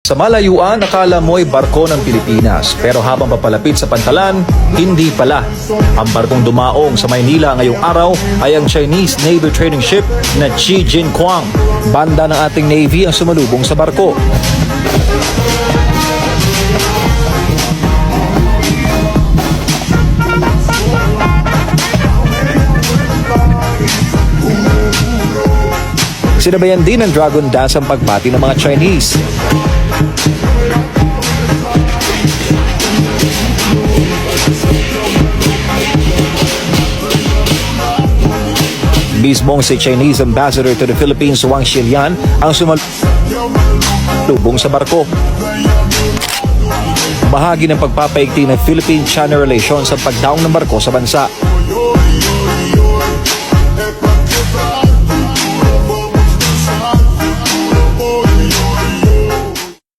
Sa malayuan, akala mo'y barko ng Pilipinas. Pero habang papalapit sa pantalan, hindi pala. Ang barkong dumaong sa Maynila ngayong araw ay ang Chinese Navy training ship na Chi Jin Kwang. Banda ng ating Navy ang sumalubong sa barko. Sinabayan din ng Dragon Dance ang pagbati ng mga Chinese. Mismong si Chinese Ambassador to the Philippines Wang Xilian ang sumalubong sa barko. Bahagi ng pagpapaigting ng Philippine-China relations ang pagdaong ng barko sa bansa.